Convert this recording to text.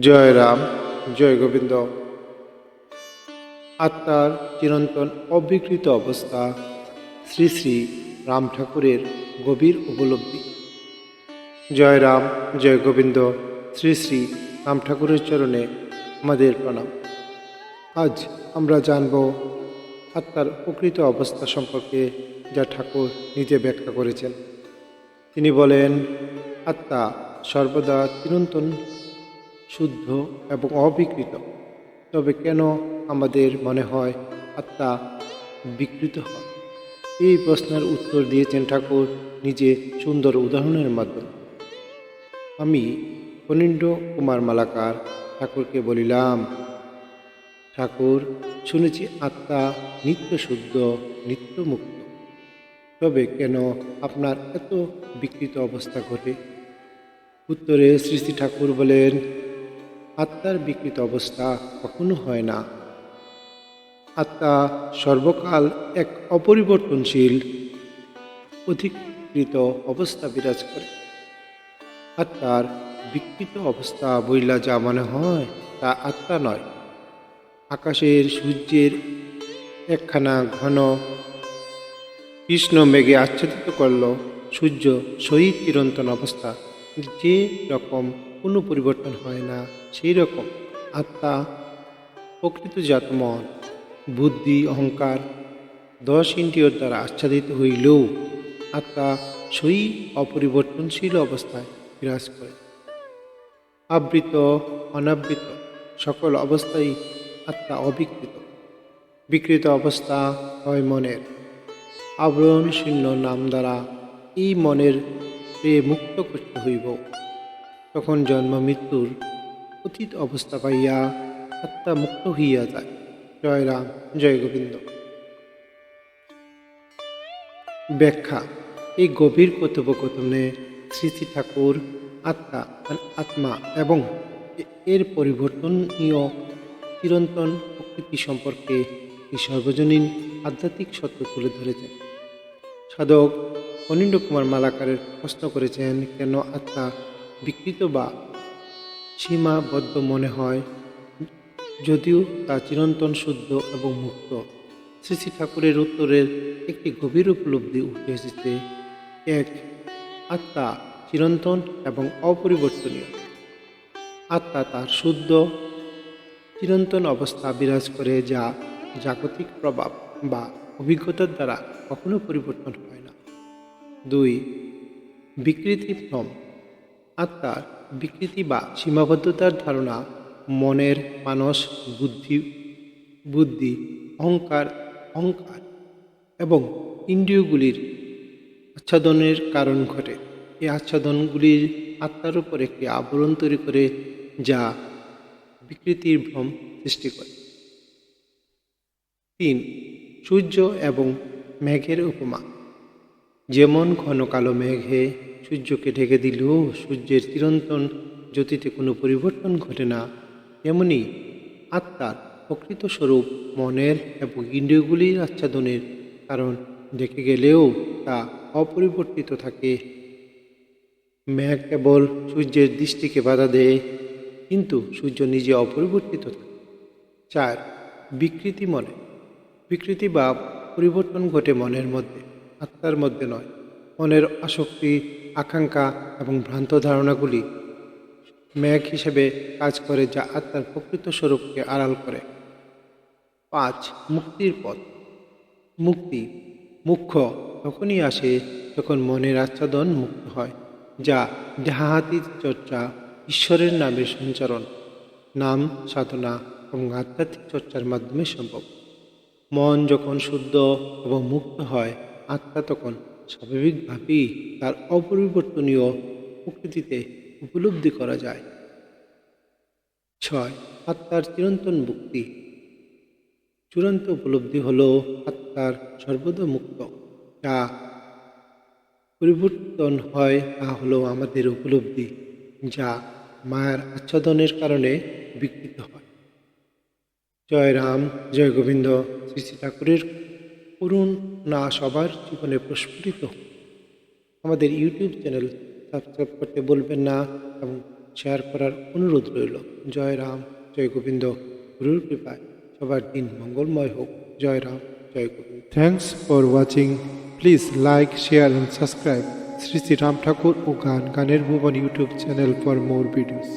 জয় রাম, জয় গোবিন্দ। আত্মার চিরন্তন অবিকৃত অবস্থা শ্রী শ্রী রাম ঠাকুরের গভীর উপলব্ধি। জয় রাম, জয় গোবিন্দ, শ্রী শ্রী রাম ঠাকুরের চরণে আমাদের প্রণাম। আজ আমরা জানব আত্মার প্রকৃত অবস্থা সম্পর্কে যা ঠাকুর নিজে ব্যাখ্যা করেছেন। তিনি বলেন, আত্মা সর্বদা চিরন্তন শুদ্ধ এবং অবিকৃত। তবে কেন আমাদের মনে হয় আত্মা বিকৃত হয়? এই প্রশ্নের উত্তর দিয়েছেন ঠাকুর নিজে সুন্দর উদাহরণের মাধ্যমে। আমি ফণীন্দ্র কুমার মালাকার ঠাকুরকে বলিলাম, ঠাকুর, শুনেছি আত্মা নিত্য শুদ্ধ, নিত্য মুক্ত। তবে কেন আপনার এত বিকৃত অবস্থা ঘটে? উত্তরে শ্রী শ্রী ঠাকুর বলেন আত্মার বিকৃত অবস্থা কখনো হয় না। আত্মা সর্বকাল এক অপরিবর্তনশীল, অধিকৃত অবস্থা বিরাজ করে। আত্মার বিকৃত অবস্থা বইলা যা মনে হয় তা আত্মা নয়। আকাশের সূর্যের একখানা ঘন কৃষ্ণ মেঘে আচ্ছাদিত করল সূর্য সহিত চিরন্তন অবস্থা। যে রকম কোনো পরিবর্তন হয় না। সেই রকম আত্মা, প্রকৃত জাতমন বুদ্ধি, অহংকার, দশ ইন্দ্রিয়র দ্বারা আচ্ছাদিত হইলেও আত্মা সই অপরিবর্তনশীল অবস্থায় বিরাজ করে। আবৃত, অনাবৃত সকল অবস্থায় আত্মা অবিকৃত। বিকৃত অবস্থা হয় মনের। আবরণ শূন্য নাম দ্বারা এই মনের মুক্ত করতে হইব। তখন জন্ম মৃত্যুর অতীত অবস্থা পাইয়া আত্মা মুক্ত হইয়া যায়। জয় রাম, জয় গোবিন্দ। ব্যাখ্যা, এই গভীর কথোপকথনে শ্রী ঠাকুর, আত্মা আত্মা এবং এর পরিবর্তনীয় চিরন্তন প্রকৃতি সম্পর্কে এই সর্বজনীন আধ্যাত্মিক সত্য তুলে ধরেছেন। সাধক অনিন্দ কুমার মালাকারের প্রশ্ন করেছেন, কেন আত্মা বিকৃত বা সীমাবদ্ধ মনে হয়, যদিও তা চিরন্তন শুদ্ধ এবং মুক্ত। শ্রী শ্রী ঠাকুরের উত্তরের একটি গভীর উপলব্ধি উঠে এসেছে, এক, আত্মা চিরন্তন এবং অপরিবর্তনীয়। আত্মা তার শুদ্ধ, চিরন্তন অবস্থা বিরাজ করে যা জাগতিক প্রভাব বা অভিজ্ঞতার দ্বারা কখনো পরিবর্তন হয় না। দুই, বিকৃতি ভ্রম। আত্মার বিকৃতি বা সীমাবদ্ধতার ধারণা, মনের মানস বুদ্ধি বুদ্ধি, অহংকার অহংকার এবং ইন্দ্রিয়গুলির আচ্ছাদনের কারণ ঘটে। এই আচ্ছাদনগুলির আত্মার উপর একটি আবরণ তৈরি করে যা বিকৃতির ভ্রম সৃষ্টি করে। তিন, সূর্য এবং মেঘের উপমা। যেমন ঘন কালো মেঘে সূর্যকে ঢেকে দিলেও সূর্যের চিরন্তন জ্যোতিতে কোনো পরিবর্তন ঘটে না। তেমনি আত্মার প্রকৃত স্বরূপ মনের এবং ইন্দ্রিয়গুলির আচ্ছাদনের কারণ দেখে গেলেও তা অপরিবর্তিত থাকে। মেঘ কেবল সূর্যের দৃষ্টিকে বাধা দেয়, কিন্তু সূর্য নিজে অপরিবর্তিত থাকে। চার, বিকৃতি মনে। বিকৃতি বা পরিবর্তন ঘটে মনের মধ্যে, আত্মার মধ্যে নয়। মনের আসক্তি আকাঙ্ক্ষা এবং ভ্রান্ত ধারণাগুলি মেঘ হিসেবে কাজ করে যা আত্মার প্রকৃত স্বরূপকে আড়াল করে। পাঁচ, মুক্তির পথ। মুক্তি, মুখ্য তখনই আসে যখন মনের আচ্ছাদন মুক্ত হয়, যা দেহাহাতি চর্চা, ঈশ্বরের নামের সঞ্চারণ, নাম, সাধনা এবং আধ্যাত্মিক চর্চার মাধ্যমে সম্ভব। মন যখন শুদ্ধ এবং মুক্ত হয়, আত্মা তখন স্বাভাবিকভাবেই তার অপরিবর্তনীয় প্রকৃতিতে উপলব্ধি করা যায়। ছয়, আত্মার চিরন্তন মুক্তি। চূড়ান্ত উপলব্ধি হল আত্মার সর্বদা মুক্ত। যা পরিবর্তন হয় তা হলো আমাদের উপলব্ধি, যা মায়ের আচ্ছাদনের কারণে বিকৃত হয়। জয় রাম, জয় গোবিন্দ, শ্রী শ্রী ঠাকুরের করুণ না সবার জীবনে প্রস্ফুটিত আমাদের ইউটিউব চ্যানেল সাবস্ক্রাইব করতে বলবেন না এবং শেয়ার করার অনুরোধ রইল। জয় রাম, জয় গোবিন্দ। গুরুর কৃপায় সবার দিন মঙ্গলময় হোক। জয় রাম, জয় Govinda. Thanks for watching please like share and subscribe Shri Shri Ram Thakur ও গান, গানের ভুবন YouTube channel for more videos